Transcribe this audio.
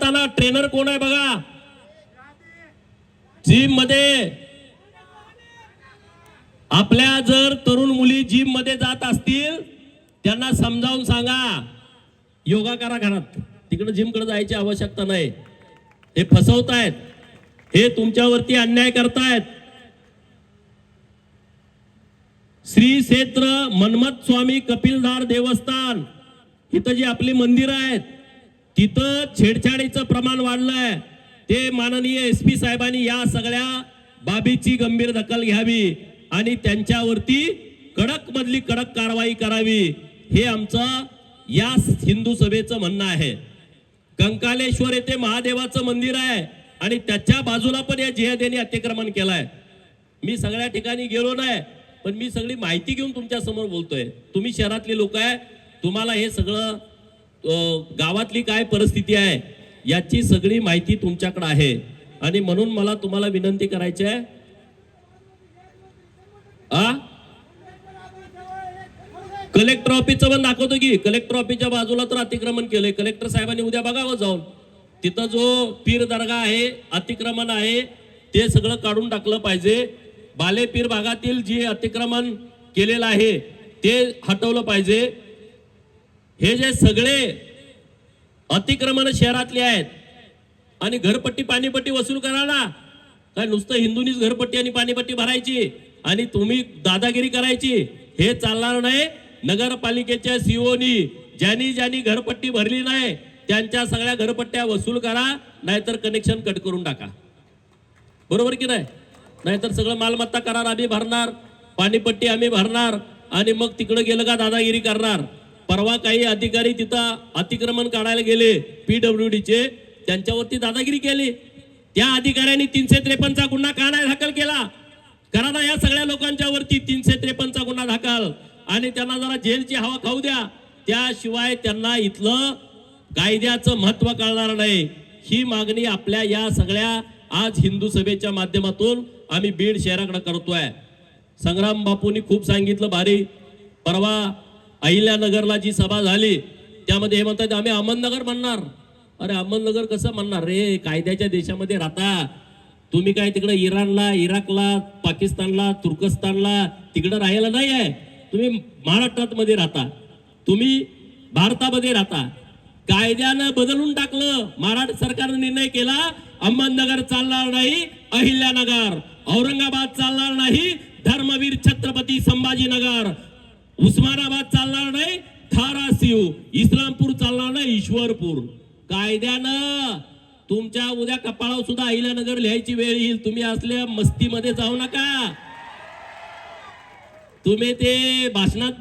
भारताला ट्रेनर कोण आहे बघा? जिममध्ये आपल्या जर तरुण मुली जिममध्ये जात असतील त्यांना समजावून सांगा. योगा करा घरात. तिकडे जिमकडे जायची आवश्यकता नाही. हे फसवतायत. हे तुमच्यावरती अन्याय करतायत. श्री क्षेत्र मन्मथ स्वामी कपिलधार देवस्थान. इथं जी आपली मंदिरं आहेत तिथं छेडछाडीचं प्रमाण वाढलंय. ते माननीय एस पी साहेबांनी या सगळ्या बाबीची गंभीर दखल घ्यावी आणि त्यांच्यावरती कडक मधली कडक कारवाई करावी हे आमचं या हिंदू सभेचं म्हणणं आहे. कंकालेश्वर येथे महादेवाचं मंदिर आहे आणि त्याच्या बाजूला पण या जिहाद्यांनी अतिक्रमण केलंय. मी सगळ्या ठिकाणी गेलो नाही पण मी सगळी माहिती घेऊन तुमच्यासमोर बोलतोय. तुम्ही शहरातले लोक आहे तुम्हाला हे सगळं गावातली काय परिस्थिती आहे याची सगळी माहिती तुमच्याकडे आहे. आणि म्हणून मला तुम्हाला विनंती करायची आहे. आ? कलेक्टर ऑफिसचं पण दाखवतो की कलेक्टर ऑफिसच्या बाजूला तर अतिक्रमण केलंय. कलेक्टर साहेबांनी उद्या बघावं जाऊन. तिथं जो पीर दर्गा आहे अतिक्रमण आहे ते सगळं काढून टाकलं पाहिजे. बालेपीर भागातील जे अतिक्रमण केलेलं आहे ते हटवलं पाहिजे. हे जे सगळे अतिक्रमण शहरातले आहेत आणि घरपट्टी पाणीपट्टी वसूल करा ना काय नुसतं हिंदूंनीच घरपट्टी आणि पाणीपट्टी भरायची आणि तुम्ही दादागिरी करायची हे चालणार नाही. नगरपालिकेच्या सीओनी ज्यांनी ज्यांनी घरपट्टी भरली नाही त्यांच्या सगळ्या घरपट्ट्या वसूल करा नाहीतर कनेक्शन कट करून टाका. बरोबर की नाही? नाहीतर सगळं मालमत्ता करार आम्ही भरणार पाणीपट्टी आम्ही भरणार आणि मग तिकडे गेलं का दादागिरी करणार? परवा काही अधिकारी तिथं अतिक्रमण काढायला गेले पीडब्ल्यू डीचे. त्यांच्यावरती दादागिरी केली. त्या अधिकाऱ्यांनी तीनशे त्रेपन्नचा गुन्हा का नाही दाखल केला. करा ना या सगळ्या लोकांच्या वरती तीनशे त्रेपन्नचा गुन्हा दाखल. आणि त्यांना जरा जेलची हवा खाऊ द्या. त्याशिवाय त्यांना इथलं कायद्याचं महत्त्व कळणार नाही. ही मागणी आपल्या या सगळ्या आज हिंदू सभेच्या माध्यमातून आम्ही बीड शहराकडे करतोय. संग्राम बापूंनी खूप सांगितलं भारी. परवा अहिल्यानगरला जी सभा झाली त्यामध्ये हे म्हणतात आम्ही अहमदनगर म्हणणार. अरे अहमदनगर कसं म्हणणार रे? कायद्याच्या देशामध्ये राहता. तुम्ही काय तिकडे इराणला इराकला पाकिस्तानला तुर्कस्तानला तिकडं राहायला नाही आहे तुम्ही महाराष्ट्रात मध्ये राहता. तुम्ही भारतामध्ये राहता. कायद्यानं बदलून टाकलं. महाराष्ट्र सरकारनं निर्णय केला अहमदनगर चालणार नाही अहिल्यानगर. औरंगाबाद चालणार नाही धर्मवीर छत्रपती संभाजीनगर. उस्मानाबाद चालणार नाही धाराशिव इस्लामपूर चालणार नाही ईश्वरपूर. कायद्यानं तुमच्या उद्या कपाळावर सुद्धा अहिल्यानगर लिहायची वेळ येईल. तुम्ही असल्या मस्तीमध्ये जाऊ नका. तुम्ही ते भाषणात